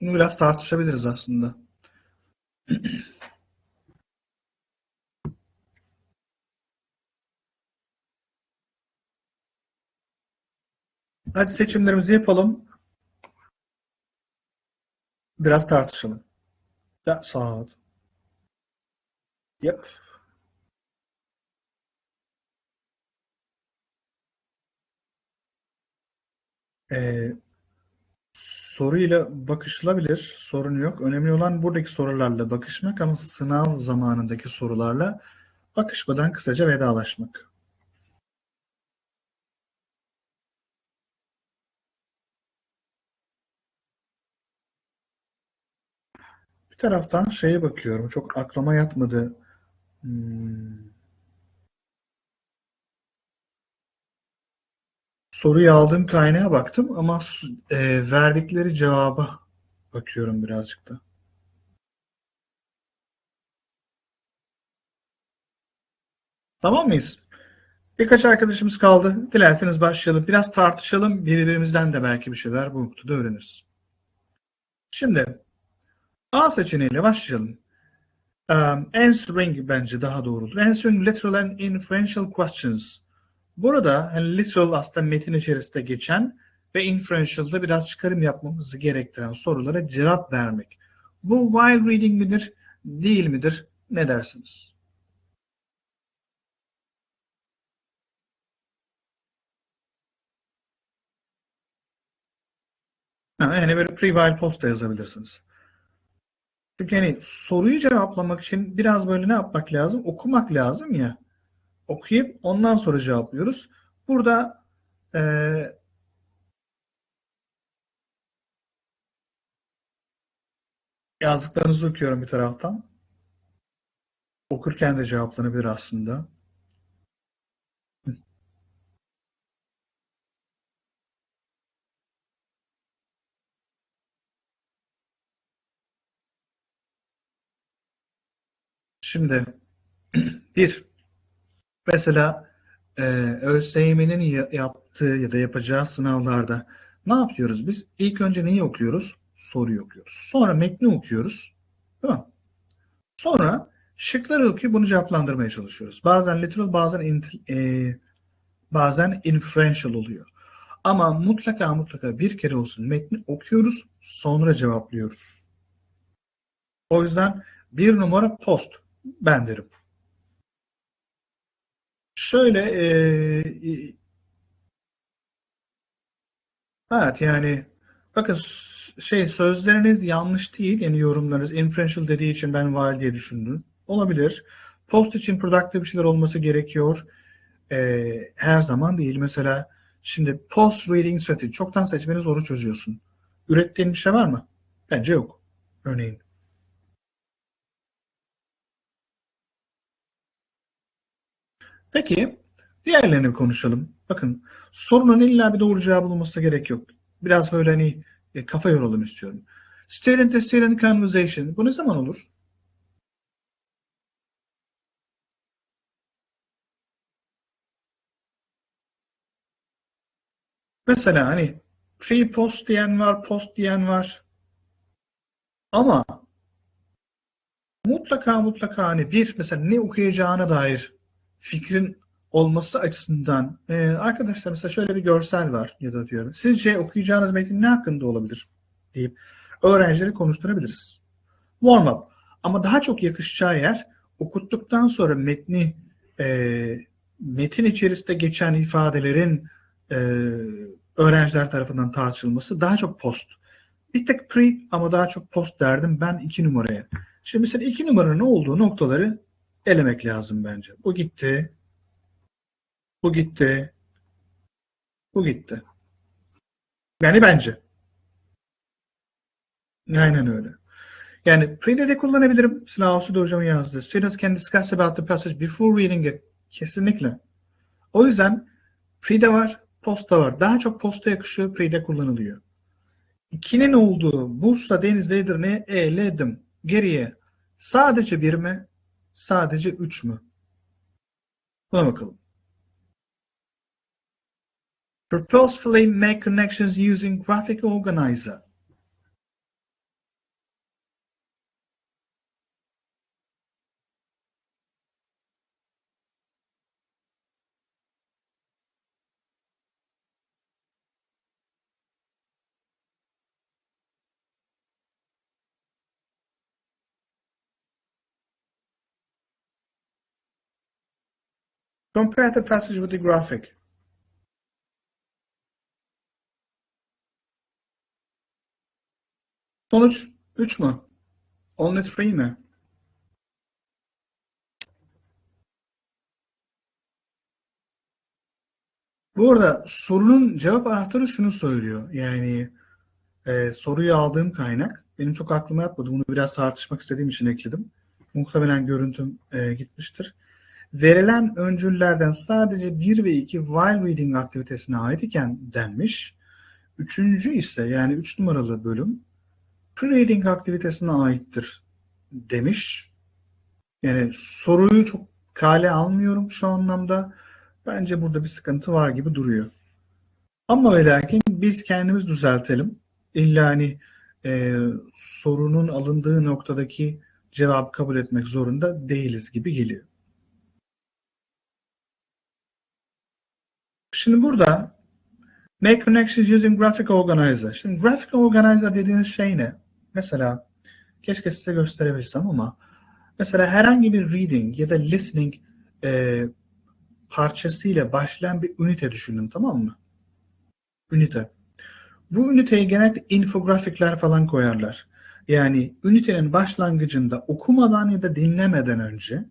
Bunu biraz tartışabiliriz aslında. Hadi seçimlerimizi yapalım. Biraz tartışalım. That's hard. Yep. Ee, soruyla bakışılabilir. Sorun yok. Önemli olan buradaki sorularla bakışmak ama sınav zamanındaki sorularla bakışmadan kısaca vedalaşmak. Bir taraftan şeye bakıyorum. Çok aklıma yatmadı. Hmm. Soruyu aldığım kaynağa baktım ama e, verdikleri cevaba bakıyorum birazcık da. Tamam mıyız? Birkaç arkadaşımız kaldı. Dilerseniz başlayalım. Biraz tartışalım. Birbirimizden de belki bir şeyler bu noktada öğreniriz. Şimdi A seçeneğiyle başlayalım. Um, answering bence daha doğrudur. Answering literal and inferential questions. Burada hani literal aslında metin içerisinde geçen ve inferential'da biraz çıkarım yapmamızı gerektiren sorulara cevap vermek. Bu while reading midir, değil midir? Ne dersiniz? Yani böyle pre-while post da yazabilirsiniz. Çünkü hani soruyu cevaplamak için biraz böyle ne yapmak lazım? Okumak lazım ya. Okuyup ondan sonra cevaplıyoruz. Burada e, yazdıklarınızı okuyorum bir taraftan. Okurken de cevaplanabilir aslında. Şimdi bir mesela e, ÖSYM'nin yaptığı ya da yapacağı sınavlarda ne yapıyoruz biz? İlk önce neyi okuyoruz? Soruyu okuyoruz. Sonra metni okuyoruz. Değil mi? Sonra şıkları okuyup bunu cevaplandırmaya çalışıyoruz. Bazen literal bazen in, e, bazen inferential oluyor. Ama mutlaka mutlaka bir kere olsun metni okuyoruz sonra cevaplıyoruz. O yüzden bir numara post ben derim. Şöyle e, evet yani bakın şey sözleriniz yanlış değil yani yorumlarınız inferential dediği için ben while diye düşündüm. Olabilir. Post için productive bir şeyler olması gerekiyor. E, her zaman değil. Mesela şimdi post reading strategy çoktan seçmeni zoru çözüyorsun. Ürettiğin bir şey var mı? Bence yok. Örneğin. Peki diğerlerini konuşalım. Bakın sorunun illa bir doğru cevabı olması gerek yok. Biraz böyle hani e, kafa yoralım istiyorum. Student to student conversation. Bu ne zaman olur? Mesela hani pre post diyen var, post diyen var. Ama mutlaka mutlaka hani bir mesela ne okuyacağına dair fikrin olması açısından e, arkadaşlar mesela şöyle bir görsel var ya da diyorum. Sizce okuyacağınız metin ne hakkında olabilir deyip öğrencileri konuşturabiliriz. Warm up. Ama daha çok yakışacağı yer okuttuktan sonra metni e, metin içerisinde geçen ifadelerin e, öğrenciler tarafından tartışılması daha çok post. Bir tek pre ama daha çok post derdim ben iki numaraya. Şimdi mesela iki numaranın olduğu noktaları elemek lazım bence. Bu gitti. Bu gitti. Bu gitti. Yani bence. Aynen öyle. Yani pre'de de kullanabilirim. Sınav Suda hocamın yazdığı. Students can discuss about the passage before reading it. Kesinlikle. O yüzden pre'de var, posta var. Daha çok posta yakışıyor, pre'de kullanılıyor. İkinin olduğu Bursa Deniz Edirne eledim. Geriye sadece bir mi? Sadece 3 mü? Buna bakalım. Purposefully make connections using graphic organizer. Compare the passage with the graphic. Sonuç 3 mü? Only 3 mi? Bu arada sorunun cevap anahtarı şunu söylüyor. Yani e, soruyu aldığım kaynak benim çok aklıma yatmadı. Bunu biraz tartışmak istediğim için ekledim. Muhtemelen görüntüm e, gitmiştir. Verilen öncüllerden sadece 1 ve 2 while reading aktivitesine ait iken denmiş. Üçüncü ise yani 3 numaralı bölüm pre-reading aktivitesine aittir demiş. Yani soruyu çok kale almıyorum şu anlamda. Bence burada bir sıkıntı var gibi duruyor. Ama ve lakin biz kendimiz düzeltelim. İlla hani e, sorunun alındığı noktadaki cevabı kabul etmek zorunda değiliz gibi geliyor. Şimdi burada make connections using graphic organizer. Şimdi graphic organizer dediğiniz şey ne? Mesela keşke size gösterebilsem ama mesela herhangi bir reading ya da listening e, parçasıyla başlayan bir ünite düşünün tamam mı? Ünite. Bu üniteye genellikle infografikler falan koyarlar. Yani ünitenin başlangıcında okumadan ya da dinlemeden önce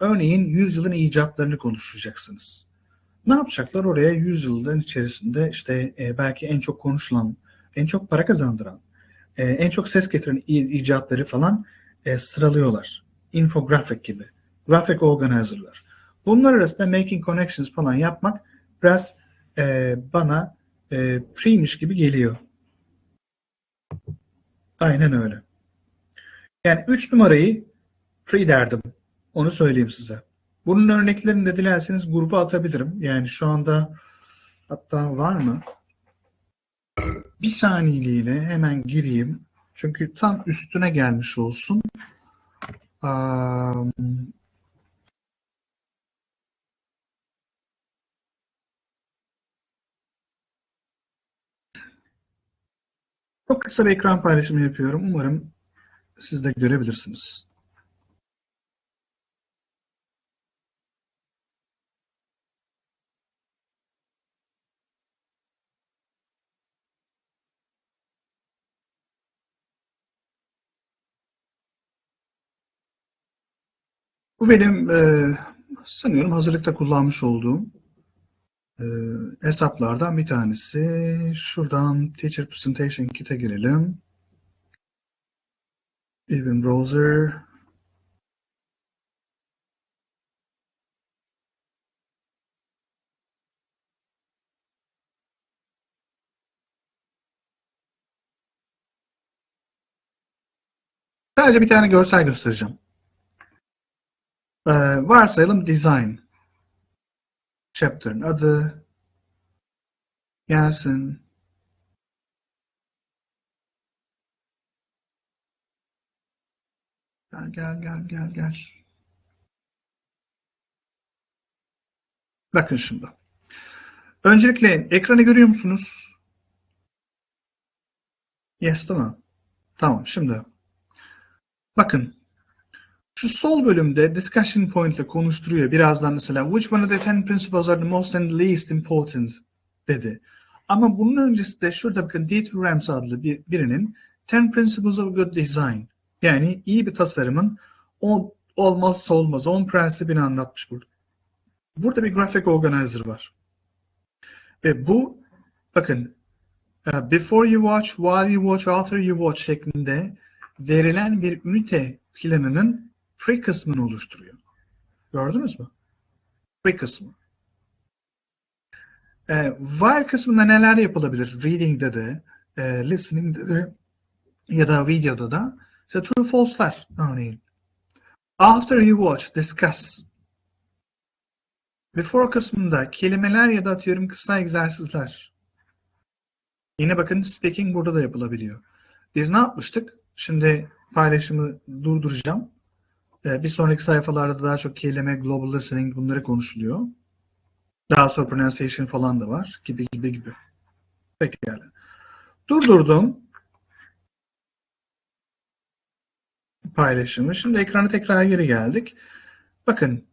örneğin yüzyılın icatlarını konuşacaksınız. Ne yapacaklar? Oraya yüzyılın içerisinde işte e, belki en çok konuşulan, en çok para kazandıran, e, en çok ses getiren icatları falan e, sıralıyorlar. Infografik gibi. Graphic organizer'lar. Bunlar arasında making connections falan yapmak biraz bana e, free'miş gibi geliyor. Aynen öyle. Yani 3 numarayı free derdim. Onu söyleyeyim size. Bunun örneklerini de dilerseniz gruba atabilirim. Yani şu anda hatta var mı? Bir saniyeliğine hemen gireyim. Çünkü tam üstüne gelmiş olsun. Um, Çok kısa bir ekran paylaşımı yapıyorum. Umarım siz de görebilirsiniz. Bu benim e, sanıyorum hazırlıkta kullanmış olduğum e, hesaplardan bir tanesi. Şuradan Teacher Presentation Kit'e girelim. Even Browser. Sadece bir tane görsel göstereceğim. Ee, varsayalım design. Chapter'ın adı gelsin. Gel gel gel gel gel. Bakın şimdi. Öncelikle ekranı görüyor musunuz? Yes değil mi? Tamam şimdi. Bakın şu sol bölümde discussion point ile konuşturuyor. Birazdan mesela which one of the ten principles are the most and least important dedi. Ama bunun öncesinde şurada bakın Dieter Rams adlı bir, birinin Ten Principles of Good Design yani iyi bir tasarımın o olmazsa olmaz 10 prensibini anlatmış burada. Burada bir graphic organizer var. Ve bu bakın uh, before you watch, while you watch, after you watch şeklinde verilen bir ünite planının pre kısmını oluşturuyor. Gördünüz mü? Pre kısmı. E, while kısmında neler yapılabilir? Reading'de de, e, listening'de de ya da videoda da işte true false'lar örneğin. After you watch, discuss. Before kısmında kelimeler ya da atıyorum kısa egzersizler. Yine bakın speaking burada da yapılabiliyor. Biz ne yapmıştık? Şimdi paylaşımı durduracağım. Ee, bir sonraki sayfalarda daha çok kelime, global listening bunları konuşuluyor. Daha sonra pronunciation falan da var gibi gibi gibi. Peki yani. Durdurdum. Paylaşımı. Şimdi ekrana tekrar geri geldik. Bakın.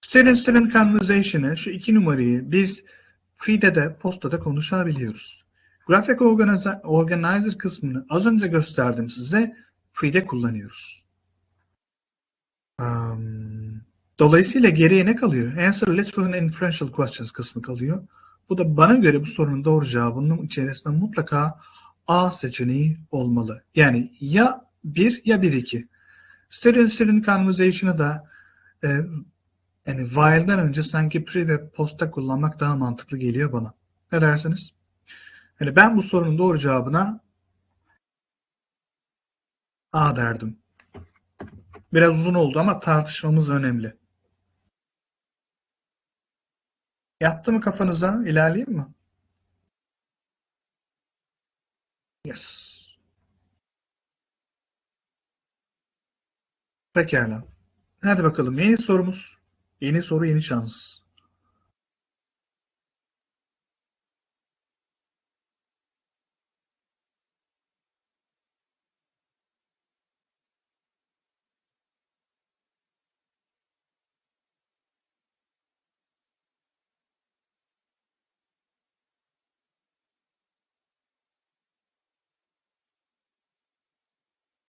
Student-student conversation'ı, şu iki numarayı biz Free'de de postada konuşabiliyoruz. Organizer, Organizer kısmını az önce gösterdim size. Free'de kullanıyoruz. Um, dolayısıyla geriye ne kalıyor? Answer literal and inferential questions kısmı kalıyor. Bu da bana göre bu sorunun doğru cevabının içerisinde mutlaka A seçeneği olmalı. Yani ya 1 ya 1-2. Student-student conversation'ı da e, yani while'den önce sanki pre ve post'ta kullanmak daha mantıklı geliyor bana. Ne dersiniz? Yani ben bu sorunun doğru cevabına A derdim. Biraz uzun oldu ama tartışmamız önemli. Yattı mı kafanıza? İlerleyeyim mi? Yes. Pekala. Hadi bakalım. Yeni sorumuz. Yeni soru, yeni şans.